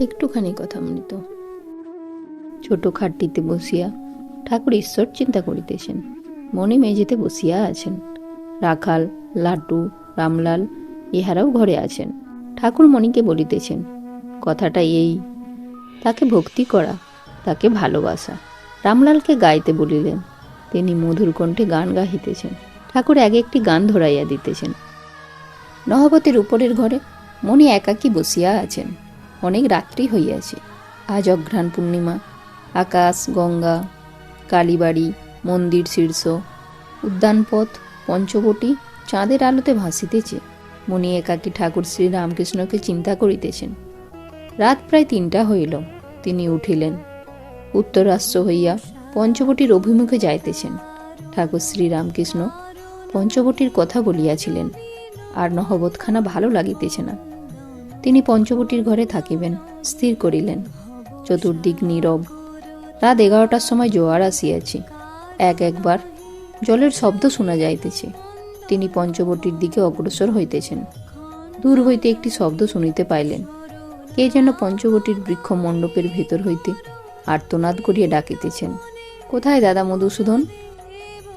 একটুখানি কথা মৃত। ছোট খাটটিতে বসিয়া ঠাকুর ঈশ্বর চিন্তা করিতেছেন। মনে মেঝেতে বসিয়া আছেন। রাখাল লাটু রামলাল ইহারাও ঘরে আছেন। ঠাকুর মণিকে বলিতেছেন, কথাটা এই, তাকে ভক্তি করা, তাকে ভালোবাসা। রামলালকে গাইতে বলিলেন, তিনি মধুর কণ্ঠে গান গাহিতেছেন। ঠাকুর এক একটি গান ধরাইয়া দিতেছেন। নহবতের উপরের ঘরে মণি একাকী বসিয়া আছেন। অনেক রাত্রি হইয়াছে। আজ অঘ্রাণ পূর্ণিমা, আকাশ, গঙ্গা, কালীবাড়ি, মন্দির, শীর্ষ, উদ্যানপথ, পঞ্চবটি চাঁদের আলোতে ভাসিতেছে। মণি একাকী ঠাকুর শ্রী রামকৃষ্ণকে চিন্তা করিতেছেন। রাত প্রায় তিনটা হইল। তিনি উঠিলেন। উত্তরাস্য হইয়া পঞ্চবটির অভিমুখে যাইতেছেন। ঠাকুর শ্রী রামকৃষ্ণ পঞ্চবটির কথা বলিয়াছিলেন। আর নহবতখানা ভালো লাগিতেছে না। তিনি পঞ্চবটির ঘরে থাকিবেন, স্থির করিলেন। চতুর্দিক নীরব। রাত এগারোটার সময় জোয়ার আসিয়াছে। এক একবার জলের শব্দ শোনা যাইতেছে। তিনি পঞ্চবটির দিকে অগ্রসর হইতেছেন। দূর হইতে একটি শব্দ শুনিতে পাইলেন। কে যেন পঞ্চবটির বৃক্ষ মণ্ডপের ভেতর হইতে আর্তনাদ করিয়া ডাকিতেছেন, কোথায় দাদা মধুসূদন?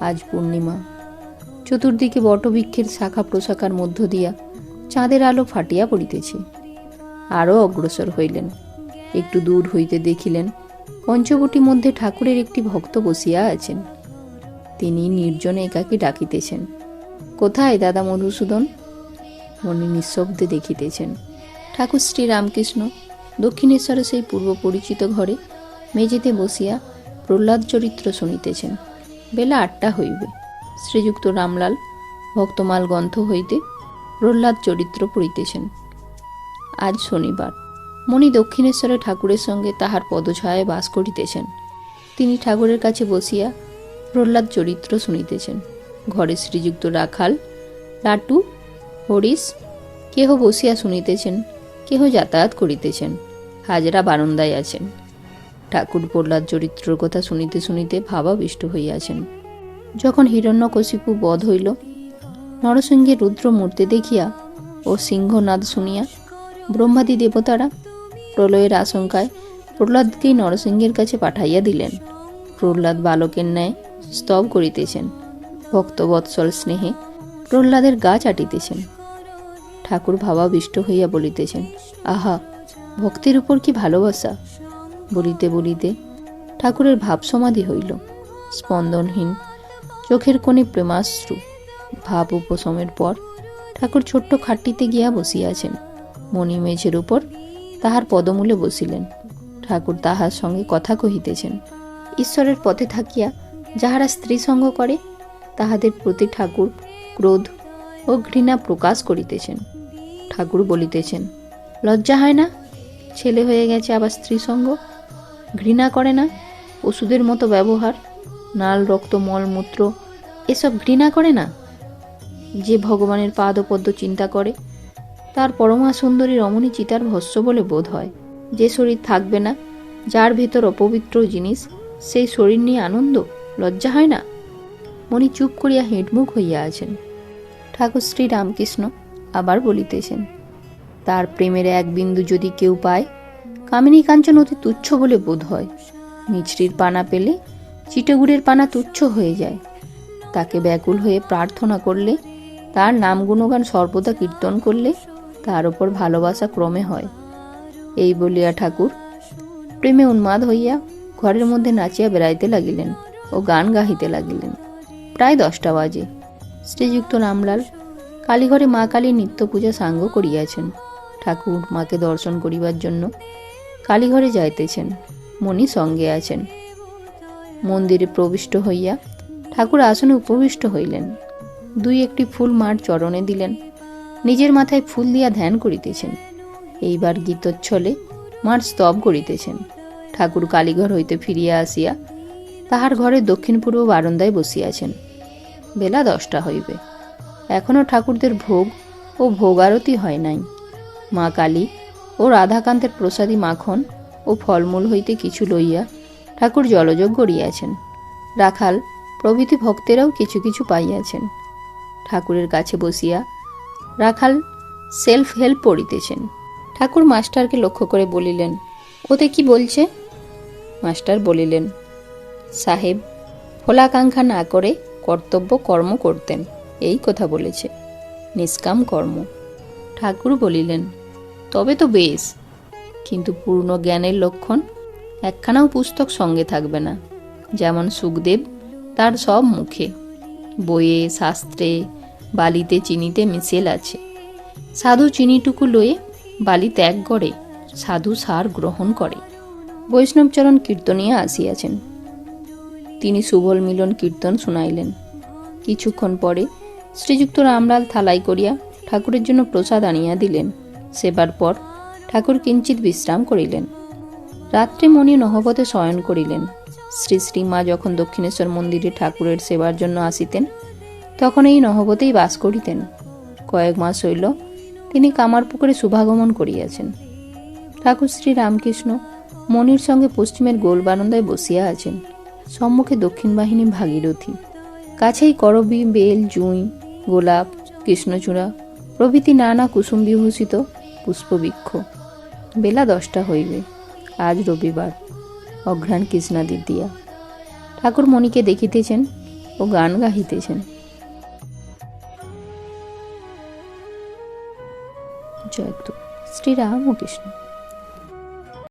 আজ পূর্ণিমা। চতুর্দিকে বটবৃক্ষের শাখা প্রশাখার মধ্য দিয়া চাঁদের আলো ফাটিয়া পড়িতেছে। আরও অগ্রসর হইলেন। একটু দূর হইতে দেখিলেন পঞ্চবটি মধ্যে ঠাকুরের একটি ভক্ত বসিয়া আছেন। তিনি নির্জনে একাকে ডাকিতেছেন, কোথায় দাদা মধুসূদন? মনে নিঃশব্দে দেখিতেছেন, ঠাকুর শ্রী রামকৃষ্ণ দক্ষিণেশ্বরে সেই পূর্ব পরিচিত ঘরে মেঝেতে বসিয়া প্রহ্লাদ চরিত্র শুনিতেছেন। বেলা আটটা হইবে। শ্রীযুক্ত রামলাল ভক্তমাল গ্রন্থ হইতে প্রহ্লাদ চরিত্র পড়িতেছেন। আজ শনিবার। মণি দক্ষিণেশ্বরে ঠাকুরের সঙ্গে তাহার পদছায়ায় বাস করিতেছেন। তিনি ঠাকুরের কাছে বসিয়া প্রহ্লাদ চরিত্র শুনিতেছেন। ঘরে শ্রীযুক্ত রাখাল, লাটু, হরিশ কেহ বসিয়া শুনিতেছেন, কেহ যাতায়াত করিতেছেন, হাজরা বারান্দায় আছেন। ঠাকুর প্রহ্লাদ চরিত্রর কথা শুনিতে শুনিতে ভাবাবিষ্ট হইয়াছেন। যখন হিরণ্যকশিপু বধ হইল, নরসিংহের রুদ্র মূর্তি দেখিয়া ও সিংহনাদ শুনিয়া ব্রহ্মাদি দেবতারা প্রলয়ের আশঙ্কায় প্রহ্লাদকেই নরসিংহের কাছে পাঠাইয়া দিলেন। প্রহ্লাদ বালকের ন্যায় স্তব করিতেছেন। ভক্তবৎসল স্নেহে প্রহ্লাদের গা চাটিতেছেন। ঠাকুর ভাবাবিষ্ট হইয়া বলিতেছেন, আহা, ভক্তের উপর কি ভালোবাসা? বলিতে বলিতে ঠাকুরের ভাব সমাধি হইল। স্পন্দনহীন চোখের কোণে প্রেমাশ্রু ভাব উপশমের পর ঠাকুর ছোট্ট খাটটিতে গিয়া বসিয়াছেন। মণি মেঝের উপর তাহার পদমূলে বসিলেন। ঠাকুর তাহার সঙ্গে কথা কহিতেছেন, ঈশ্বরের পথে থাকিয়া যাহারা স্ত্রী সঙ্গ করে, তাহাদের প্রতি ঠাকুর ক্রোধ ও ঘৃণা প্রকাশ করিতেছেন। ঠাকুর বলিতেছেন, লজ্জা হয় না? ছেলে হয়ে গেছে আবার স্ত্রী সঙ্গ ঘৃণা করে না? ওষুধের মতো ব্যবহার, নাল, রক্ত মলমূত্র এসব ঘৃণা করে না? যে ভগবানের পাদপদ্ম চিন্তা করে তার পরমা সুন্দরী রমণী চিতার ভস্য বলে বোধ হয়। যে শরীর থাকবে না, যার ভেতর অপবিত্র জিনিস, সেই শরীর নিয়ে আনন্দ, লজ্জা হয় না? মণি চুপ করিয়া হেঁটমুখ হইয়া আছেন। ঠাকুর শ্রী রামকৃষ্ণ আবার বলিতেছেন, তার প্রেমের এক বিন্দু যদি কেউ পায় কামিনী কাঞ্চন অতি তুচ্ছ বলে বোধ হয়। মিছরির পানা পেলে চিটেগুড়ের পানা তুচ্ছ হয়ে যায়। তাকে ব্যাকুল হয়ে প্রার্থনা করলে, তার নাম গুণগান সর্বদা কীর্তন করলে তার ওপর ভালোবাসা ক্রমে হয়। এই বলিয়া ঠাকুর প্রেমে উন্মাদ হইয়া ঘরের মধ্যে নাচিয়া বেড়াইতে লাগিলেন ও গান গাহিতে লাগিলেন। প্রায় দশটা বাজে। শ্রীযুক্ত রামলাল কালীঘরে মা কালীর নিত্য পূজা সাঙ্গ করিয়াছেন। ঠাকুর মাকে দর্শন করিবার জন্য কালীঘরে যাইতেছেন, মণি সঙ্গে আছেন। মন্দিরে প্রবিষ্ট হইয়া ঠাকুর আসনে উপবিষ্ট হইলেন। দুই একটি ফুল মার চরণে দিলেন। নিজের মাথায় ফুল দিয়া ধ্যান করিতেছেন। এইবার গীতচ্ছলে মার স্তব করিতেছেন। ঠাকুর কালীঘর হইতে ফিরিয়া আসিয়া তাহার ঘরের দক্ষিণ পূর্ব বারান্দায় বসিয়াছেন। বেলা দশটা হইবে। এখনও ঠাকুরদের ভোগ ও ভোগ আরতি হয় নাই। মা কালী ও রাধাকান্তের প্রসাদী মাখন ও ফলমূল হইতে কিছু লইয়া ঠাকুর জলযোগ করিয়াছেন। রাখাল প্রভৃতি ভক্তেরাও কিছু কিছু পাইয়াছেন। ঠাকুরের কাছে বসিয়া রাখাল সেলফ হেল্প পড়িতেছেন। ঠাকুর মাস্টারকে লক্ষ্য করে বলিলেন, ওতে কি বলছে? মাস্টার বলিলেন, সাহেব ফলাকাঙ্ক্ষা না করে কর্তব্য কর্ম করতেন, এই কথা বলেছে, নিষ্কাম কর্ম। ঠাকুর বলিলেন, তবে তো বেশ, কিন্তু পূর্ণ জ্ঞানের লক্ষণ একখানাও পুস্তক সঙ্গে থাকবে না, যেমন সুখদেব তার সব মুখে, বইয়ে, শাস্ত্রে বালিতে চিনিতে মিশেল আছে সাধু চিনিটুকু লয়ে বালি ত্যাগ করে, সাধু সার গ্রহণ করে। বৈষ্ণবচরণ কীর্তনিয়া আসিয়াছেন। তিনি সুবল মিলন কীর্তন শুনাইলেন। কিছুক্ষণ পরে শ্রীযুক্ত রামলাল থালাই করিয়া ঠাকুরের জন্য প্রসাদ আনিয়া দিলেন। সেবার পর ঠাকুর কিঞ্চিত বিশ্রাম করিলেন। রাত্রে মণি নহবতে শয়ন করিলেন। শ্রী শ্রীমা যখন দক্ষিণেশ্বর মন্দিরে ঠাকুরের সেবার জন্য আসিতেন তখন এই নহবতেই বাস করিতেন। কয়েক মাস হইল, তিনি কামারপুকুরে শুভাগমন করিয়াছেন। ঠাকুর শ্রী রামকৃষ্ণ মণির সঙ্গে পশ্চিমের গোল বারান্দায় বসিয়া আছেন। সম্মুখে দক্ষিণ বাহিনী ভাগীরথী। কাছেই করবি, বেল, জুঁই, গোলাপ, কৃষ্ণচূড়া প্রভৃতি নানা কুসুম বিভূষিত পুষ্পবৃক্ষ। বেলা দশটা হইবে, আজ রবিবার, অঘ্রাণ কৃষ্ণাদির দিয়া। ঠাকুর মণিকে দেখিতেছেন ও গান গাহিতেছেন। জয়তু শ্রীরামকৃষ্ণ